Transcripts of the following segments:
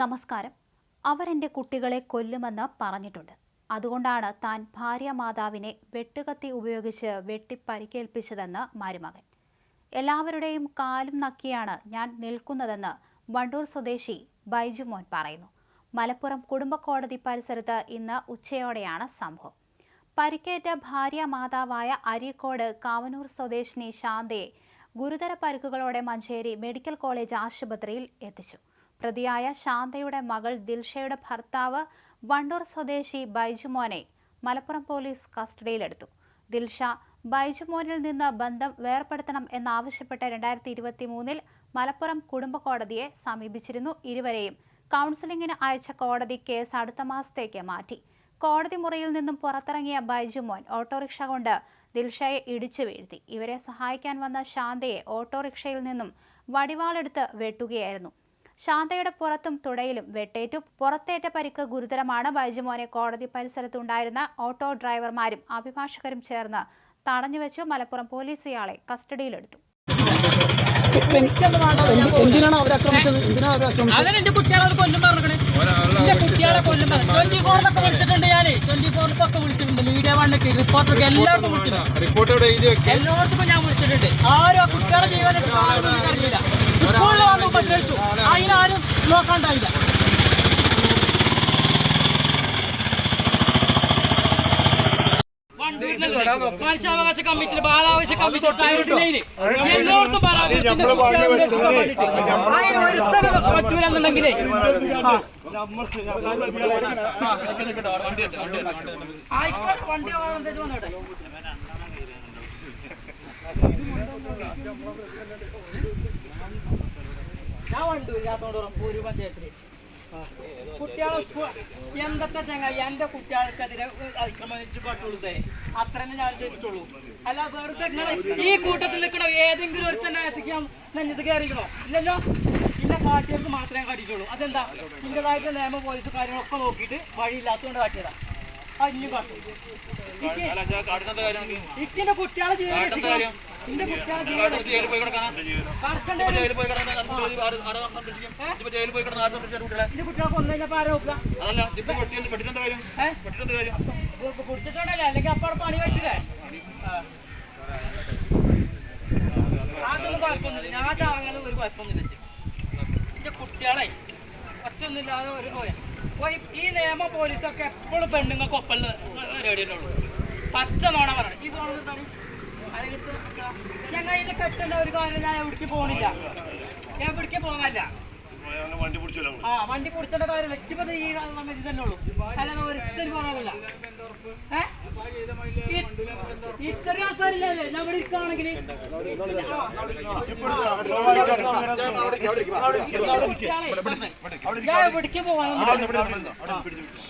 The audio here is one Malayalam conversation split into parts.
നമസ്കാരം. അവരെന്റെ കുട്ടികളെ കൊല്ലുമെന്ന് പറഞ്ഞിട്ടുണ്ട്. അതുകൊണ്ടാണ് താൻ ഭാര്യ മാതാവിനെ വെട്ടുകത്തി ഉപയോഗിച്ച് വെട്ടി വെട്ടിപ്പരിക്കേൽപ്പിച്ചതെന്ന് മരുമകൻ. എല്ലാവരുടെയും കാലും നക്കിയാണ് ഞാൻ നിൽക്കുന്നതെന്ന് വണ്ടൂർ സ്വദേശി ബൈജു മോൻ പറയുന്നു. മലപ്പുറം കുടുംബക്കോടതി പരിസരത്ത് ഇന്ന് ഉച്ചയോടെയാണ് സംഭവം. പരിക്കേറ്റ ഭാര്യ മാതാവായ അരീക്കോട് കാവനൂർ സ്വദേശിനി ശാന്തയെ ഗുരുതര പരിക്കുകളോടെ മഞ്ചേരി മെഡിക്കൽ കോളേജ് ആശുപത്രിയിൽ എത്തിച്ചു. പ്രതിയായ ശാന്തയുടെ മകൾ ദിൽഷയുടെ ഭർത്താവ് വണ്ടൂർ സ്വദേശി ബൈജുമോനെ മലപ്പുറം പോലീസ് കസ്റ്റഡിയിലെടുത്തു. ദിൽഷ ബൈജുമോനിൽ നിന്ന് ബന്ധം വേർപ്പെടുത്തണം എന്നാവശ്യപ്പെട്ട് രണ്ടായിരത്തി ഇരുപത്തി മൂന്നിൽ മലപ്പുറം കുടുംബ കോടതിയെ സമീപിച്ചിരുന്നു ഇരുവരെയും. കൗൺസിലിംഗിന് അയച്ച കോടതി കേസ് അടുത്ത മാസത്തേക്ക് മാറ്റി. കോടതി മുറിയിൽ നിന്നും പുറത്തിറങ്ങിയ ബൈജുമോൻ ഓട്ടോറിക്ഷ കൊണ്ട് ദിൽഷയെ ഇടിച്ചു വീഴ്ത്തി. ഇവരെ സഹായിക്കാൻ വന്ന ശാന്തയെ ഓട്ടോറിക്ഷയിൽ നിന്നും വടിവാളെടുത്ത് വെട്ടുകയായിരുന്നു. ശാന്തയുടെ പുറത്തും തുടയിലും വെട്ടേറ്റു. പുറത്തേറ്റ പരിക്ക് ഗുരുതരമാണ്. ബൈജുമോനെ കോടതി പരിസരത്തുണ്ടായിരുന്ന ഓട്ടോ ഡ്രൈവർമാരും അഭിഭാഷകരും ചേർന്ന് തടഞ്ഞുവെച്ചു. മലപ്പുറം പോലീസ് ഇയാളെ കസ്റ്റഡിയിലെടുത്തു. എന്തിനാണ് അവർ ആക്രമിച്ചത്? എന്തിനാണ് അവർ ആക്രമിച്ചത്? എന്റെ കുട്ടികളെ കൊല്ലും പറഞ്ഞേ എന്റെ കുട്ടികളെ കൊല്ലും ട്വന്റി ഫോറിലൊക്കെ വിളിച്ചിട്ടുണ്ട് ഞാൻ ട്വന്റി ഫോറിലൊക്കെ വിളിച്ചിട്ടുണ്ട്. മീഡിയ വണ്ണൊക്കെ റിപ്പോർട്ടർക്ക് എല്ലാവർക്കും വിളിച്ചിട്ടുണ്ട്. എല്ലായിടത്തും ഞാൻ വിളിച്ചിട്ടുണ്ട്. ആരും ആ കുട്ടികളെ ജീവനെ സ്കൂളിൽ വന്നു ഉപദ്രവിച്ചു അതിനാരും നോക്കാണ്ടായില്ല. മനുഷ്യാവകാശ കമ്മീഷൻ ബാലാവകാശ കമ്മീഷൻ എല്ലായിടത്തും പറ്റൂലെന്നുണ്ടെങ്കിലേ. ആയിക്കോട്ടെ വണ്ടി വന്നോട്ടെ ഞാൻ വണ്ടൂരില്ലാത്തോണ്ട് ഒരു പഞ്ചായത്തിൽ. കുട്ടികളെ എന്തൊക്കെ ചങ്ങ എന്റെ കുട്ടികൾക്കെതിരെ അതിക്രമിച്ച് പറ്റുള്ളൂ അത്ര തന്നെ ഞാൻ ചെയ്തിട്ടുള്ളൂ അല്ല വെറുതെ ഈ കൂട്ടത്തിൽ നിൽക്കണോ? ഏതെങ്കിലും ഒരു തന്നെ എത്തിക്കാൻ നെഞ്ഞത് കയറിക്കണോ? ഇല്ലല്ലോ. ഇന്ന കാട്ടിയവർക്ക് മാത്രമേ കാട്ടിയിട്ടുള്ളൂ. അതെന്താ? ഇന്റേതായിട്ട് നിയമ പോലീസ് കാര്യങ്ങളൊക്കെ നോക്കിയിട്ട് വഴിയില്ലാത്തതുകൊണ്ട് കാട്ടിയതാ. കാട്ടും ഇക്കിന്റെ കുട്ടികളെ. ഇന്റെ കുട്ടികളെ. ഇന്റെ കൊന്നു കഴിഞ്ഞപ്പോ ആരാ നോക്കുക? ഏഹ് കുടിച്ചിട്ടുണ്ടല്ലേ? അല്ലെങ്കിൽ അപ്പാടെ പണി വെച്ചില്ലേ അതൊന്നും കുഴപ്പമൊന്നുമില്ല. ഞാൻ ചാങ്ങനെ ഒരു കുഴപ്പമൊന്നുമില്ല. എന്റെ കുട്ടികളെ ഒറ്റൊന്നുമില്ലാതെ ഒരു പോയ ഈ നിയമ പോലീസൊക്കെ എപ്പോഴും പെണ്ണുങ്ങൾക്ക് ഒപ്പം പരിപാടിയുള്ളൂ പച്ച നോണ പറയണം. ഈ എന്താണ്? ഞങ്ങൾ പെട്ടെന്ന് ഒരു കാര്യം ഞാൻ എവിടേക്ക് പോണില്ല. ഞാൻ എവിടേക്ക് പോകാനില്ല. ആ വണ്ടി കുടിച്ചേണ്ട കാര്യം വ്യക്തിപത ഈ സമയത്ത് തന്നെ ഉള്ളൂ. അല്ലാതെ ഒരിക്കലും? ഈ- ഇത്രയും ആൾക്കാരില്ലല്ലേ? ഞാൻ ഇവിടെ ഇരിക്കുകയാണെങ്കിൽ ഞാൻ എവിടേക്ക് പോകാനൊന്നും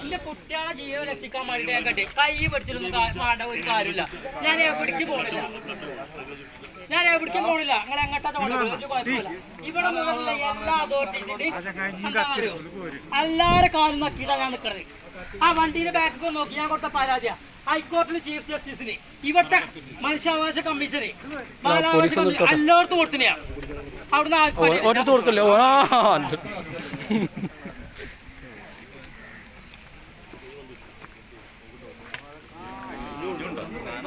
എന്റെ കുട്ടികളെ ജീവൻ രക്ഷിക്കാൻ വേണ്ടിട്ട് ഞാൻ കണ്ടി. കൈ വേണ്ട ഒരു കാര്യമില്ല ഞാൻ എവിടേക്ക് പോണില്ല. ഞാൻ എവിടേക്കും പോണില്ല. നിങ്ങൾ എങ്ങോട്ടാ തോന്നുന്നത് ഒരു കുഴപ്പമില്ല. ഇവിടെ മുതലുള്ള എല്ലാ അതോറിറ്റിന്റെ എല്ലാരും കാലും നോക്കിയിട്ടാണ് ഞാൻ നിൽക്കുന്നത് ആ വണ്ടിന്റെ ബാക്ക് നോക്കി. ഞാൻ കൊടുത്ത പരാതിയാ. ഹൈക്കോടതി ചീഫ് ജസ്റ്റിസിന് ഇവിടുത്തെ മനുഷ്യാവകാശ കമ്മീഷന്. ബാലാവകാശ കമ്മീഷൻ എല്ലായിടത്തും കൊടുത്തിനെയാണ് അവിടുന്ന്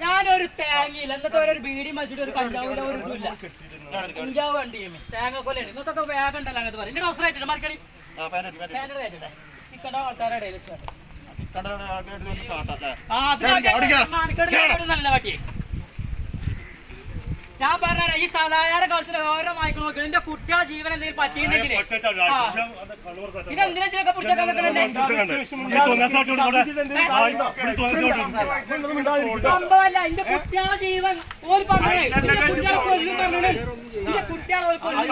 ഞാനൊരു തേങ്ങയില്ല. എന്നിട്ട് ഒരു ബീഡി മച്ചിട്ട് ഒരു കഞ്ചാവില്ല ഒരു ഇതുമില്ല കഞ്ചാവ് വണ്ടി തേങ്ങ കൊല്ലാണ് ഇന്നത്തൊക്കെ വേഗം ഉണ്ടല്ലോ അങ്ങനത്തെ പറയും എന്റെ അവസരമായിട്ടുണ്ട് മറിക്കണി പാനഡ് കയറ്റട്ടെ ഇക്കണ്ട ആൾക്കാരുടെ ഇടയിൽ വെച്ച് ആ നല്ല പറ്റിയേ ഞാൻ പറഞ്ഞ ഈ സദാചാര കളത്തിൽ ഓരോ മൈക്കിൾ നോക്കി എന്റെ കുട്ടികളെ ജീവൻ എന്തെങ്കിലും പറ്റിയിട്ടുണ്ടെങ്കിൽ പിന്നെ എന്തിനാ സംഭവമല്ല എന്റെ കുട്ടികളെ ജീവൻ ഒരു പറഞ്ഞു എന്റെ കുട്ടികളെ കൊല്ലും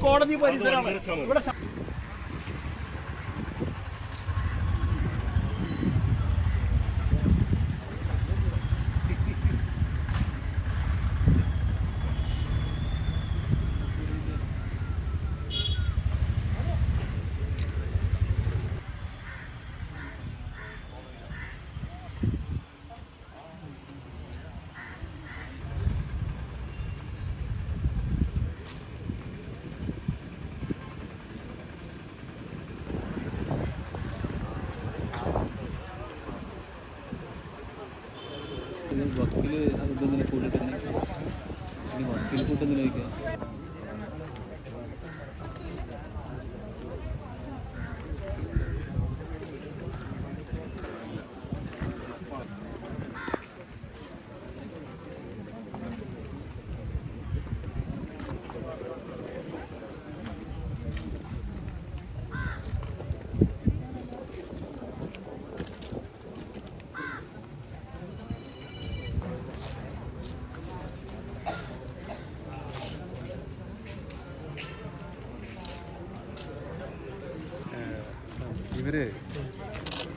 കോടതി പരിസരമാണ് ഇവിടെ വക്കീൽ കൂട്ടെന്തിനാ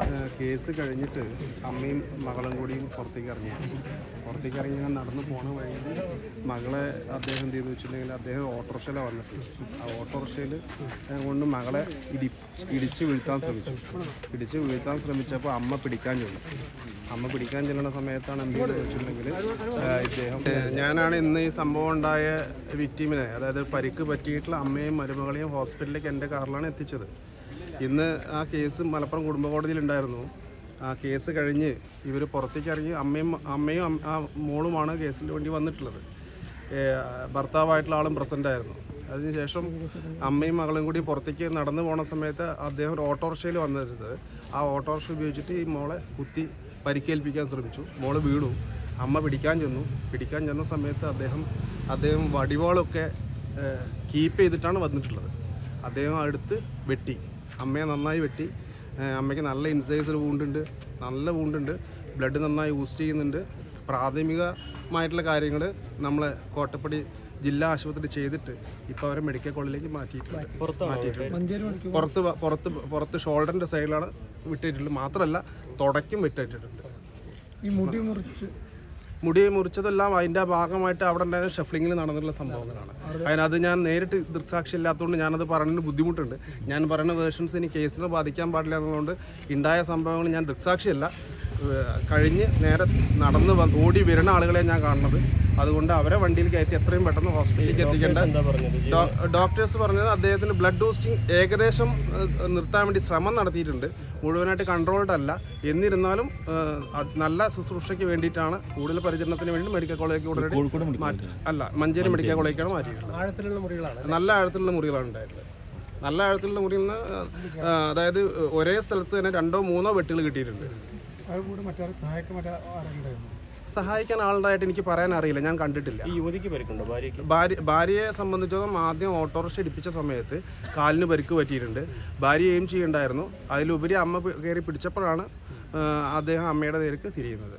ഏഹ്, കേസ് കഴിഞ്ഞിട്ട് അമ്മയും മകളും കൂടിയും പുറത്തേക്ക് ഇറങ്ങി. പുറത്തേക്ക് ഇറങ്ങി ഞാൻ നടന്നു പോണ വഴിയിൽ മകളെ അദ്ദേഹം എന്ത് ചെയ്തു വെച്ചിട്ടുണ്ടെങ്കിൽ അദ്ദേഹം ഓട്ടോറിക്ഷയിലാണ് വന്നിട്ട്. ആ ഓട്ടോറിക്ഷയിൽ കൊണ്ട് മകളെ ഇടി ഇടിച്ച് വീഴ്ത്താൻ ശ്രമിച്ചു. ഇടിച്ച് വീഴ്ത്താൻ ശ്രമിച്ചപ്പോൾ അമ്മ പിടിക്കാൻ ചെന്നു. അമ്മ പിടിക്കാൻ ചെല്ലുന്ന സമയത്താണ് എന്ത് ചെയ്തത് വെച്ചിട്ടുണ്ടെങ്കിൽ ഇദ്ദേഹം ഞാനാണ് ഇന്ന് ഈ സംഭവം ഉണ്ടായ വിക്ടീമിനെ അതായത് പരിക്ക് പറ്റിയിട്ടുള്ള അമ്മയും മരുമകളെയും ഹോസ്പിറ്റലിലേക്ക് എന്റെ കാറിലാണ് എത്തിച്ചത്. ഇന്ന് ആ കേസ് മലപ്പുറം കുടുംബ കോടതിയിലുണ്ടായിരുന്നു ആ കേസ് കഴിഞ്ഞ് ഇവർ പുറത്തേക്ക് ഇറങ്ങി അമ്മയും അമ്മയും ആ മോളുമാണ് കേസിന് വേണ്ടി വന്നിട്ടുള്ളത്. ഭർത്താവായിട്ടുള്ള ആളും പ്രസന്റ് ആയിരുന്നു അതിനുശേഷം അമ്മയും മകളും കൂടി പുറത്തേക്ക് നടന്നു പോണ സമയത്ത് അദ്ദേഹം ഒരു ഓട്ടോറിക്ഷയിൽ വന്നിരുന്നത്. ആ ഓട്ടോറിക്ഷ ഉപയോഗിച്ചിട്ട് ഈ മോളെ കുത്തി പരിക്കേൽപ്പിക്കാൻ ശ്രമിച്ചു. മോൾ വീണു. അമ്മ പിടിക്കാൻ ചെന്നു. പിടിക്കാൻ ചെന്ന സമയത്ത് അദ്ദേഹം അദ്ദേഹം വടിവാളൊക്കെ കീപ്പ് ചെയ്തിട്ടാണ് വന്നിട്ടുള്ളത്. അദ്ദേഹം അടുത്ത് വെട്ടി. അമ്മയെ നന്നായി വെട്ടി. അമ്മയ്ക്ക് നല്ല ഇൻസൈസർ വൂണ്ടുണ്ട് നല്ല വൂണ്ടുണ്ട് ബ്ലഡ് നന്നായി യൂസ് ചെയ്യുന്നുണ്ട്. പ്രാഥമികമായിട്ടുള്ള കാര്യങ്ങൾ നമ്മൾ കോട്ടപ്പടി ജില്ലാ ആശുപത്രി ചെയ്തിട്ട് ഇപ്പോൾ അവരെ മെഡിക്കൽ കോളേജിലേക്ക് മാറ്റിയിട്ടുണ്ട്. മാറ്റിയിട്ടുണ്ട്. പുറത്ത് പുറത്ത് പുറത്ത് ഷോൾഡറിന്റെ സൈഡിലാണ് വിട്ടിട്ടുള്ളത്. മാത്രമല്ല തുടയ്ക്കും വിട്ടിട്ടുണ്ട്. ഈ മുടി മുറിച്ച് മുടി മുറിച്ചതെല്ലാം അതിന്റെ ഭാഗമായിട്ട് അവിടെ ഉണ്ടായിരുന്ന ഷഫ്ലിങ്ങിൽ നടന്നിട്ടുള്ള സംഭവങ്ങളാണ്. അതിനത് ഞാൻ നേരിട്ട് ദൃക്സാക്ഷി ഇല്ലാത്തതുകൊണ്ട് ഞാനത് പറയുന്നതിന് ബുദ്ധിമുട്ടുണ്ട്. ഞാൻ പറയുന്ന വേർഷൻസ് ഇനി കേസിനെ ബാധിക്കാൻ പാടില്ല എന്നതുകൊണ്ട് ഉണ്ടായ സംഭവങ്ങൾ ഞാൻ ദൃക്സാക്ഷിയല്ല. കഴിഞ്ഞ് നേരെ നടന്ന് വന്ന് ഓടി വരുന്ന ആളുകളെ ഞാൻ കാണുന്നത്. അതുകൊണ്ട് അവരെ വണ്ടിയിൽ കയറ്റി എത്രയും പെട്ടെന്ന് ഹോസ്പിറ്റലിലേക്ക് എത്തിക്കേണ്ട ഡോക്ടേഴ്സ് പറഞ്ഞത്? അദ്ദേഹത്തിന് ബ്ലഡ് ബൂസ്റ്റിംഗ് ഏകദേശം നിർത്താൻ വേണ്ടി ശ്രമം നടത്തിയിട്ടുണ്ട്. മുഴുവനായിട്ട് കൺട്രോൾഡ് അല്ല. എന്നിരുന്നാലും നല്ല ശുശ്രൂഷയ്ക്ക് വേണ്ടിയിട്ടാണ് കൂടുതൽ പരിചരണത്തിന് വേണ്ടി മെഡിക്കൽ കോളേജിലേക്ക് ഉടനടി മാറ്റി അല്ല മഞ്ചേരി മെഡിക്കൽ കോളേജിലേക്കാണ് മാറ്റിയിട്ടുള്ളത്. ആഴത്തിലുള്ള മുറികളാണ് നല്ല ആഴത്തിലുള്ള മുറികളാണ് ഉണ്ടായിട്ടുള്ളത് നല്ല ആഴത്തിലുള്ള മുറിയിൽ നിന്ന് അതായത് ഒരേ സ്ഥലത്ത് തന്നെ രണ്ടോ മൂന്നോ വെട്ടികൾ കിട്ടിയിട്ടുണ്ട്. സഹായിക്കാൻ സഹായിക്കാൻ ആളുണ്ടായിട്ട് എനിക്ക് പറയാൻ അറിയില്ല. ഞാൻ കണ്ടിട്ടില്ല. ഈ യുവതിക്ക് പരിക്കുണ്ടോ? ഭാര്യയ്ക്ക്? ഭാര്യ ഭാര്യയെ സംബന്ധിച്ചിടത്തോളം ആദ്യം ഓട്ടോറിക്ഷ ഇടിപ്പിച്ച സമയത്ത് കാലിന് പരിക്ക് പറ്റിയിട്ടുണ്ട്. ഭാര്യ എയിം ചെയ്യണ്ടായിരുന്നു. അതിലുപരി അമ്മ കയറി പിടിച്ചപ്പോഴാണ് അദ്ദേഹം അമ്മയുടെ നേർക്ക് തിരിയുന്നത്.